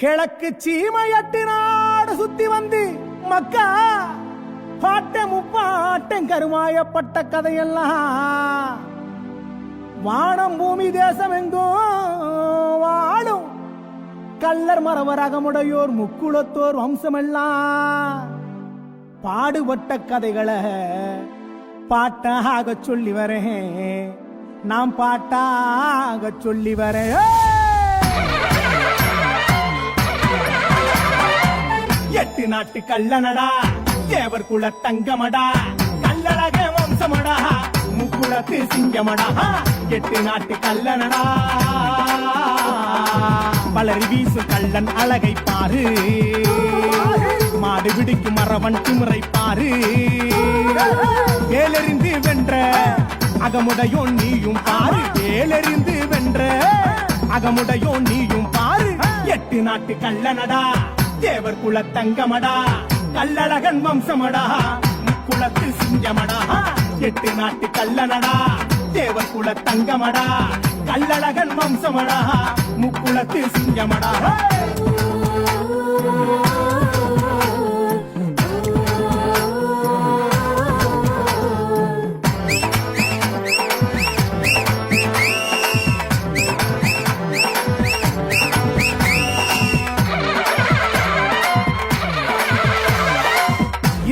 கிழக்கு சீமையட்டு நாடு சுத்தி வந்து மக்கா பாட்ட முப்பாட்டம் கருமாயப்பட்ட கதையெல்லாம். வானம் பூமி தேசம் எங்கும் வாழும். கல்லர் மரவரகமுடையோர் முக்குளத்தோர் வம்சமெல்லாம். பாடுபட்ட கதைகளை பாட்டாக சொல்லி வரேன். நாம் பாட்டாக சொல்லி வரேன். எட்டு நாட்டு கல்லனடா தேவர் குல தங்கமடா. கல்லழக வம்சமடா. முக்குளத்து சிங்கமடா. எட்டு நாட்டு கல்லனடா வளரி வீசு கள்ளன் அழகை பாரு. மாடு விடுக்கு மரவன் திமுறை பாரு. ஏலெறிந்து வென்ற அகமுடையோ நீயும் பாரு. ஏலெறிந்து வென்ற அகமுடையோ நீயும் பாரு. எட்டு நாட்டு கல்லனடா தேவர் குல தங்கமடா கல்லழகன் வம்சமடா முக்குளத்து சிங்கமடா எட்டு நாட்டு கல்லனடா தேவர் குல தங்கமடா கல்லழகன் வம்சமடா முக்குளத்து சிங்கமடா.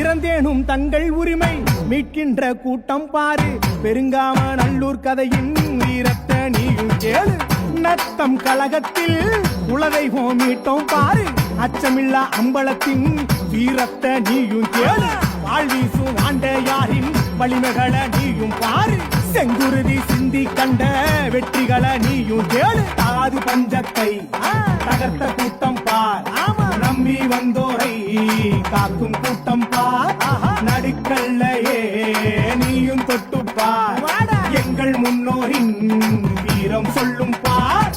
பிறந்தேனும் தங்கள் உரிமை மீட்கின்ற கூட்டம் பாரு. பெருங்காம நல்லூர் கதையின் வீரத்த நீயும் கேளு. நத்தம் கழகத்தில் உலகை மீட்டோம் பாரு. அச்சமில்லா அம்பலத்தின் வீரத்த நீயும் கேளு. வாழ்வீசும் ஆண்டையாரின் வலிமைகளை நீயும் பாரு. செங்குருதி சிந்தி கண்ட வெற்றிகளை நீயும் கேளு. தாது பஞ்சத்தை தகர்த்த கூட்டம் பார். நம்பி வந்தோரை காக்கும் கூட்டம் பார் நடுக்கல்லையே நீயும் தொட்டு பார் எங்கள் முன்னோரின் வீரம் சொல்லும் பார்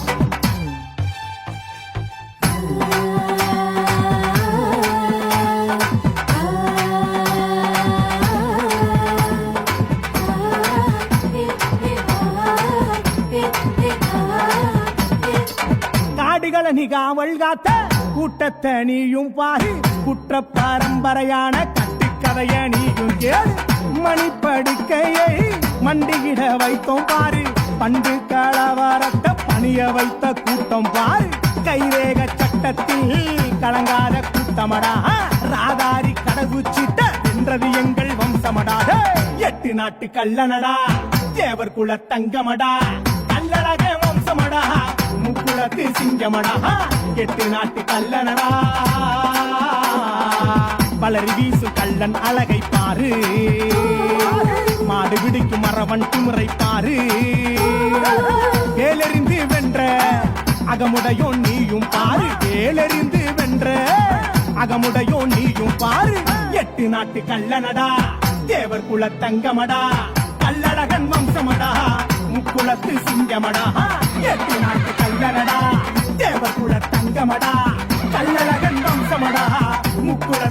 காடுகளை நீ காவல் காத்த. கூட்டத்தை நீயும் பாரு குற்ற பரம்பரையான கட்டுக்கதைய நீயும் கேளு. மணிப்படுக்கையை மண்டியிட வைத்தோம் பாரு பண்டு கலவரத்தை பணிய வைத்த கூட்டம் பாரு. கைவேக சட்டத்தில் கலங்காத கூட்டமடா ராதாரி கடகுச்சிட்ட என்றது எங்கள் வம்சமடா. எட்டு நாட்டு கல்லனடா தேவர் குல தங்கமடா. சிங்கமடா எட்டு நாட்டு கல்லனடா வளரி வீசு கள்ளன் அழகை பாரு. மாடு பிடிக்கும் மரவன் திமுறை பாரு. வேலெறிந்து வென்ற அகமுடையோ நீயும் பாரு. வேலெறிந்து வென்ற அகமுடையோ நீயும் பாரு. எட்டு நாட்டு கல்லனடா தேவர் குல தங்கமடா. கல்லழகன் வம்சமடா முக்குளத்து சிங்கமடா. எட்டு நாட்டு கல்லனடா సంగమడా కళ్ళల గంధం సమడా ముక్కుల